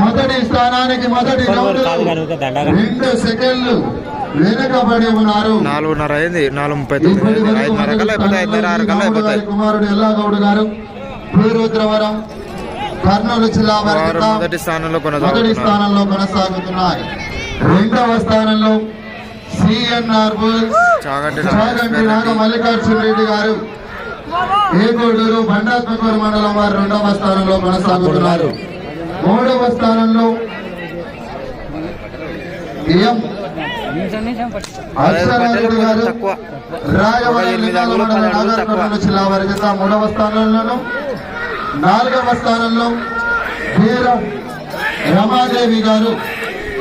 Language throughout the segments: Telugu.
మొదటి స్థానానికి మొదటి రౌండ్ సెకండ్లు వెనుకబడి ఉన్నారు. నాలుగున్నర అయింది నాలుగు ముప్పై తొమ్మిది ఇప్పటి అయింది. వరకు ఐదున్నర కల్లా అయిపోతాయి ఐదున్నర ఆరు కల్లా గౌడ్ అయిపోతాయి గారి కుమారుడు ఎల్లాగౌడ్ గారు భూరుద్రవరం కర్నూలు జిల్లా మొదటి స్థానంలో మొదటి కొనసాగుతున్నారు స్థానంలో కొనసాగుతున్నాయి. రెండవ స్థానంలో సిఎన్ఆర్ బుల్స్ చాగంటి మల్లికార్జున రెడ్డి గారు ఏగూడూరు బండాత్మకూరు మండలం వారు రెండవ స్థానంలో కొనసాగుతున్నారు. మూడవ స్థానంలో గారు జిల్లా వారి మూడవ స్థానంలోను నాలుగవ స్థానంలో వీరం రమాదేవి గారు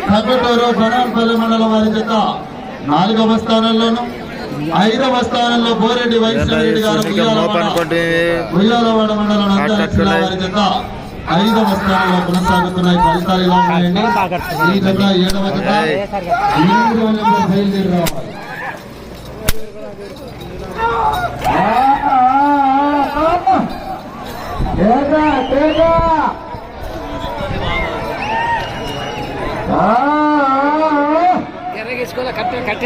కక్కటూరు బనాన్పల్లి మండలం వారి జత నాలుగవ స్థానంలోను ఐదవ స్థానంలో బోరెడ్డి వైష్ణవరెడ్డి గారు ఉయ్యాలవాడ మండలం వారి జత ఐదవ స్థానంలో కొనసాగుతున్నాయి ఫలితాలు ఇలా ఉన్నాయండి ఈ జత ఏడవ జత ఎనిమిదవ నెంబర్ బయలుదేరి రావాలి ఎర్రగేసుకోవాలి కట్ట కట్ట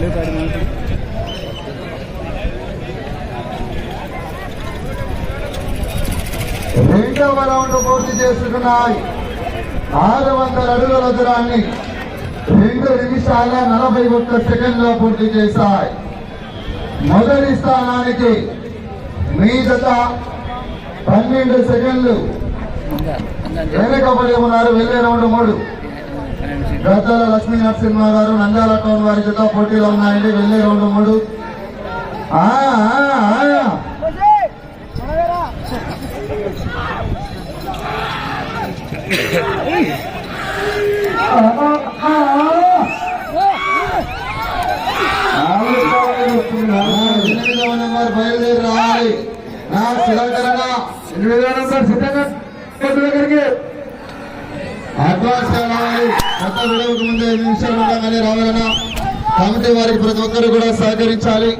ले गाड़ी రెండవ రౌండ్ పూర్తి చేసుకున్నాయి. ఆరు వందల అడుగుల దూరాన్ని రెండు నిమిషాల నలభై ఒక్క సెకండ్లో పూర్తి చేశాయి. మొదటి స్థానానికి మీదట పన్నెండు సెకండ్లు. వెనుకబడి ఉన్నారు వెళ్ళే రౌండ్ మూడు. గద్దల లక్ష్మీ నరసింహ గారు నంద్యాల టౌన్ వారి జత పోటీలో ఉన్నాయండి వెళ్ళే రౌండ్ మూడు బయలుదేరి రావాలి నా శిలాకరణ సిద్ధంగా దగ్గరికి అడ్వాన్స్ కొత్త విడవకు ఐదు నిమిషాలు ఉండగానే రావాలన్నా కమిటీ వారికి ప్రతి ఒక్కరు కూడా సహకరించాలి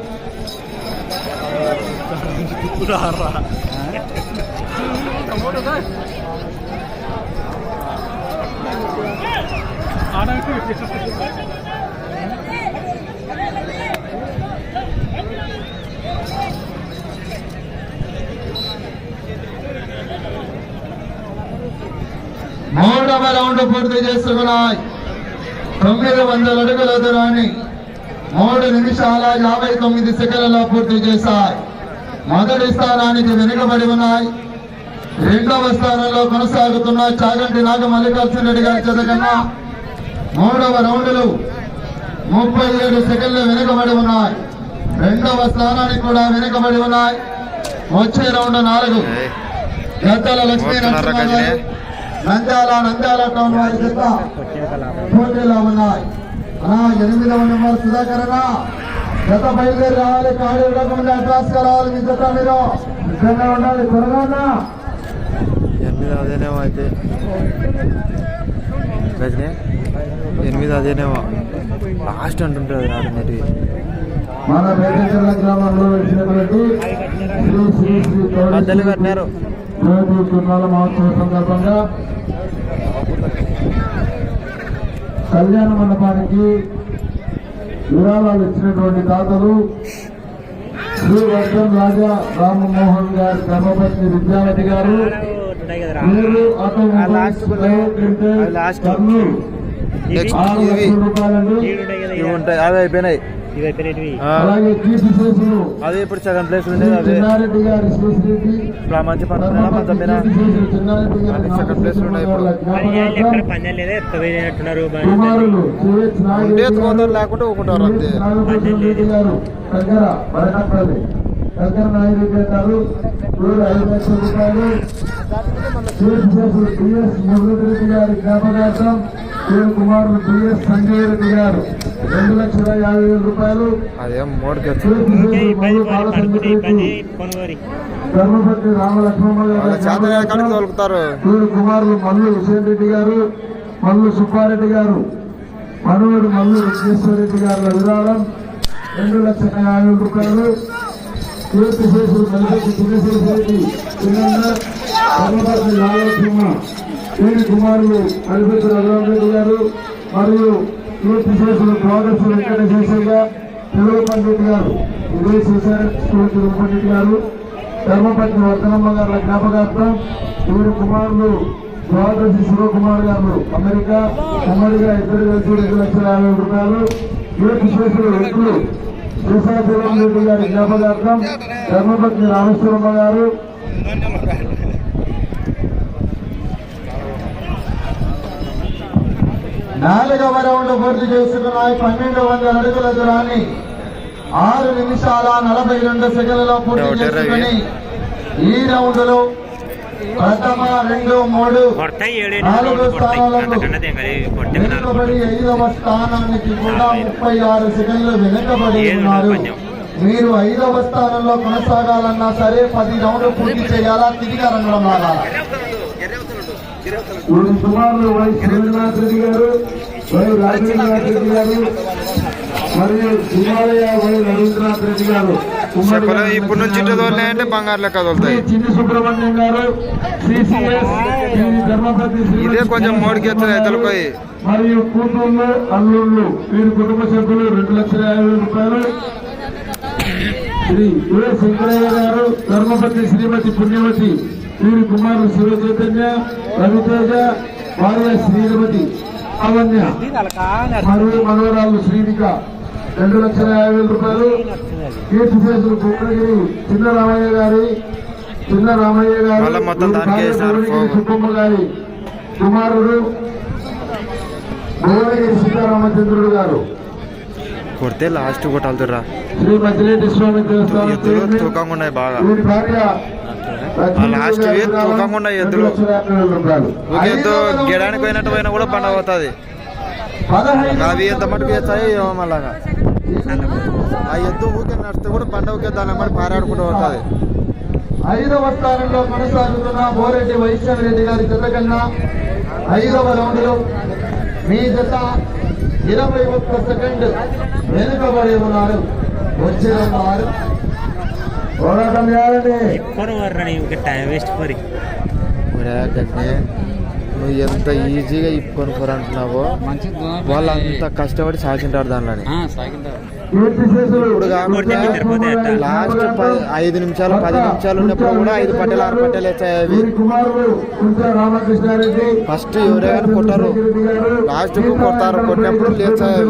ఆడ రౌండ్ పూర్తి చేసుకున్నాయి తొమ్మిది వందల అడుగుల దూరాన్ని మూడు నిమిషాల యాభై తొమ్మిది సెకండ్లలో పూర్తి చేశాయి. మొదటి స్థానానికి వెనుకబడి ఉన్నాయి. రెండవ స్థానంలో కొనసాగుతున్న చాగంటి నాగ మల్లికార్జున రెడ్డి గారి చేత కన్నా మూడవ రౌండ్లు ముప్పై ఏడు సెకండ్లు వెనుకబడి ఉన్నాయి. రెండవ స్థానానికి కూడా వెనుకబడి ఉన్నాయి. వచ్చే రౌండ్ నాలుగు. గద్దల లక్ష్మీ నరసింహ? నంద్యాల నంద్యాల టౌన్ వారి జత పోటీలో ఉన్నాయి. అన్నా ఎనిమిదవ నెంబర్ సుధాకర్ అన్న. జత బయలుదేరి రావాలి కాడి ఇవ్వకుండా అడ్వాన్స్ రావాలి మీ జత మీరు. నిజంగా ఉండాలి త్వరగా ఎనిమిది అదేనేమో అయితే. గజనే ఎనిమిది అదేనేమో లాస్ట్ అంటుంటుంది ఆడినటి మన పేటెంచర్ల గ్రామంలో వచ్చినటువంటి శ్రీ శ్రీ శ్రీ మధ్యలో మహోత్సవం సందర్భంగా కళ్యాణ మండపానికి విరాళాలు ఇచ్చినటువంటి దాతలు శ్రీ వర్ధన్ రాజా రామమోహన్ గారి ధర్మపత్ని విద్యావతి గారు. కర్నూలు ఆరు లక్షల రూపాయలండి. ఇవి ఉంటాయి. అవి అయిపోయినాయి. అది ఇప్పుడు సెకండ్ ప్లేస్ ఉండేది అదే ఇప్పుడు మంచి పండుగ మంచి మీద అది second place లో ఉన్నాయి ఇప్పుడు. ఎక్కడ పందెం లేదా ఉంటే ఎత్తుకుంటారు లేకుంటే ఊకుంటారు అంతే దగ్గర నాయుడు ఐదు లక్షల రూపాయలు చీఫ్ జస్టిస్ బిఎస్ మురళీరెడ్డి గారి జ్ఞాపకార్థం వీరి కుమారుడు బిఎస్ సంజయ్ రెడ్డి గారు రెండు లక్షల యాభై వేల రూపాయలు ధర్మపతి రామలక్ష్మమ్మ వాళ్ళ గారు తోలుకుతారు కుమారులు మల్లు హుసేన్ రెడ్డి గారు మల్లు సుబ్బారెడ్డి గారు మనవడు మల్లు విఘ్నేశ్వర రెడ్డి గారు విరాళం రెండు లక్షల యాభై రూపాయలు కీర్తి శేషులు మల్లిరెడ్డి ధర్మపతి రామలక్ష్మమ్మ వీరి కుమారులు అలిపెట్టి రఘురామరెడ్డి గారు మరియు కీర్తి శేషులు ప్రోగ్రెస్ వెంకటేశ్వర తిరుమల రెడ్డి గారు. ఇదే శ్రీశారం పండిట్ గారు. ధర్మపతి వర్ధనమ్మ గారి జ్ఞాపకార్థం వీరి కుమారులు ద్వాదశి శివకుమార్ గారు అమెరికా ఉమ్మడిగా ఇద్దరు కలిసి రెండు లక్షల యాభై రూపాయలు. కీర్తి శేషులు వ్యక్తులు రెడ్డి గారి జ్ఞాపకార్థం ధర్మపతి రామేశ్వరమ్మ గారు నాలుగవ రౌండ్ పూర్తి చేసుకున్నాయి పన్నెండు వందల అడుగుల దూరాన్ని ఆరు నిమిషాల నలభై రెండు సెకండ్లలో పూర్తి. చేసుకుని ఈ రౌండ్లో ప్రథమ రెండు మూడు నాలుగు వెనుకబడి ఐదవ స్థానానికి కూడా ముప్పై ఆరు సెకండ్లు వెనుకబడి ఉన్నారు. మీరు ఐదవ స్థానంలో కొనసాగాలన్నా సరే పది రౌండ్లు పూర్తి చేయాలా? తిరిగి రంగంలో మారాలా వీరి కుమారులు వై శ్రీనాథ్ రెడ్డి గారు వై రాజేంద్రనాథ్ రెడ్డి గారు మరియు హిమాలయ వై రవీంద్రనాథ్ రెడ్డి గారు ఉమ్మడి చెప్పలే ఇప్పుడు నుంచి తోలినాయంటే బంగారు లెక్క చిన్ని సుబ్రహ్మణ్యం గారు ఇదే కొంచెం మోడికి ఎత్తలు పోయి మరియు కూతుళ్ళు అల్లుళ్ళు వీరి కుటుంబ సభ్యులు రెండు లక్షల యాభై వేల రూపాయలు. శ్రీ ఏ శంకరయ్య గారు ధర్మపతి శ్రీమతి పుణ్యవతి వీరి కుమారులు శివ చైతన్య రవితేజ భార్య శ్రీమతి అవన్య మరియు మనవరాలు శ్రీనిక. రెండు లక్షల యాభై వేల రూపాయలు కీర్తి చేసులు కుక్కగిరి చిన్న రామయ్య గారి చిన్న రామయ్య గారు మళ్ళా. సుబ్బమ్మ గారి కుమారుడు భువనగిరి సీతారామచంద్రుడు గారు. కొడితే లాస్ట్ కొట్టాలుతుర్రా శ్రీ మధ్యరెడ్డి స్వామి దేవస్థానం ఉన్నాయి బాగా. భార్య లాస్ట్ తూకంగా ఉన్నాయి ఎద్దులు. ఎద్దు గెడానికి పోయినట్టు పోయినా కూడా పండ పోతుంది పదహైదు అవి ఎంత మటుకు వేస్తాయి ఏమో మళ్ళాగా. ఆ ఎద్దు ఊకే నడిస్తే కూడా పంట ఊకే దాని మరి పారాడుకుంటూ పోతుంది. ఐదవ స్థానంలో కొనసాగుతున్న బోరెడ్డి వైష్ణవ్ రెడ్డి గారి జత కన్నా ఐదవ రౌండ్లో మీ జత ఇరవై ఒక్క సెకండ్ వెనుకబడి ఉన్నారు. చేయాలండి. ఎక్కువ వర్రని ఇంకా టైం వేస్ట్ మరి. గట్నే. నువ్వు ఎంత ఈజీగా ఇప్పుకొని పోరంటున్నావో వాళ్ళు అంత కష్టపడి సాగింటారు దానిలోని. శేషులు ఇప్పుడు కాకుండా లాస్ట్ ఐదు నిమిషాలు పది నిమిషాలు ఉన్నప్పుడు కూడా ఐదు పట్టెలు ఆరు పట్టెలు వచ్చాయి ఫస్ట్ ఎవరైనా కొట్టారు? లాస్ట్కు కొడతారు కొట్టినప్పుడు లేచాయి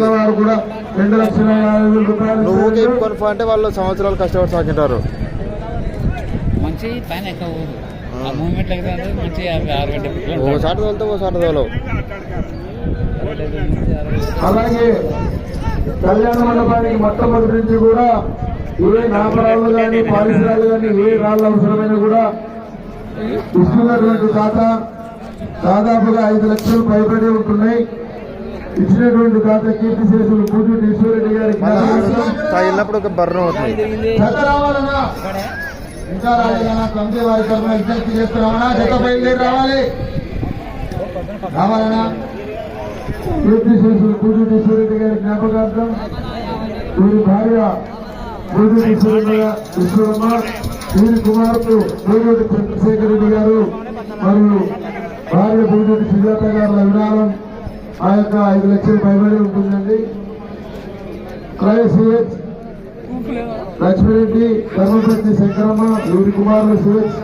నువ్వు ఇప్పుకొని పో అంటే వాళ్ళు సంవత్సరాలు కష్టపడి సాగింటారు. మంచి పైన ఎక్కువ ఆ మూమెంట్ అయితే మంచి యాభై ఆరు గంటల ఓసారి తోలితే ఓసారి తోలవు. అలాగే కళ్యాణ మండపానికి మొట్టమొదటి నుంచి కూడా ఏ నాపరాలు కానీ పారిశ్రాలు కానీ ఏ రాళ్ళు అవసరమైన కూడా ఇస్తున్నటువంటి ఖాతా దాదాపుగా ఐదు లక్షలు పైబడి ఉంటున్నాయి. ఇచ్చినటువంటి ఖాతా కీర్తి శేషులు పూజూరి ఈశ్వరెడ్డి గారికి తగిలినప్పుడు ఒక బర్రం అవుతుంది. జత రావాలన్నా ఇంకా రాలేదన్నా కమిటీ వారి తరఫున విజ్ఞప్తి చేస్తున్నామన్నా జత బయలుదేరి రావాలి. రావాలన్నా కీర్తి శేషులు పూజూరి ఈశ్వరెడ్డి గారి జ్ఞాపకార్థం వీరి భార్య పూజూరి ఈశ్వరమ్మ ఈశ్వరమ్మ వీరి కుమారుడు కూజుటి చంద్రశేఖర్ రెడ్డి గారు మరియు భార్య కూజుటి సుజాత గారు విరాళం ఆ యొక్క ఐదు లక్షల పైబడి ఉంటుందండి. క్రైసిహెచ్ లక్ష్మిరెడ్డి ధర్మపతి శంకరమ్మ వీరి కుమారులు సురేష్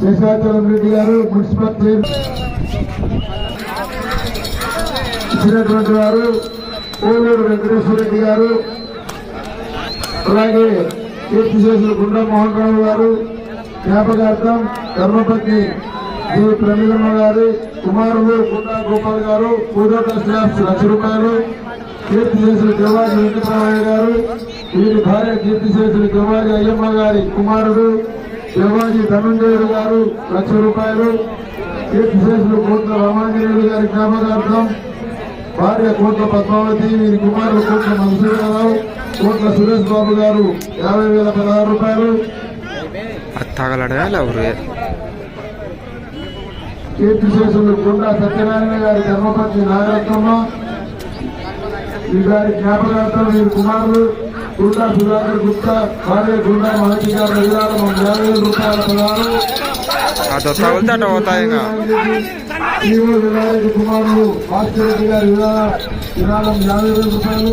శేషాచలం రెడ్డి గారు మున్సిపల్ చైర్ ఇచ్చినటువంటి వారు కోవూరు వెంకటేశ్వర రెడ్డి గారు అలాగే కీర్తి చేసిన గుండా మోహన్ రావు గారు జ్ఞాపకార్థం ధర్మపతి దేవి ప్రమీలమ్మ గారి కుమారులు గుండా గోపాల్ గారు పూజా ట్రస్ట్ లక్ష రూపాయలు కీర్తి చేసిన జవాజీ వెంకటరామయ్య గారు వీరి భార్య కీర్తి శేషులు జవాజీ అయ్యమ్మ గారి కుమారుడు జవాజీ ధనుంజయుడు గారు లక్ష రూపాయలు. కీర్తి శేషులు కోట్ల రామాంజనేయుడు గారి జ్ఞాపకార్థం భార్య కోట్ల పద్మావతి వీరి కుమారుడు కోట్ల మధుసూదనరావు కోట్ల సురేష్ బాబు గారు యాభై వేల పదహారు రూపాయలు. తగలడా ఎవరు? కీర్తి శేషులు గుండా సత్యనారాయణ గారి ధర్మపత్ని నాగరత్నంలో ఈ గారి జ్ఞాపకార్థం వీరి కుమారులు గుండా సుధాకర్ గుప్తా భార్య గుండా మహతి గారి విరాళం యాభై వేల రూపాయల వినాయక కుమారులు. భాస్కర్ రెడ్డి గారి విరాళం యాభై వేల రూపాయలు.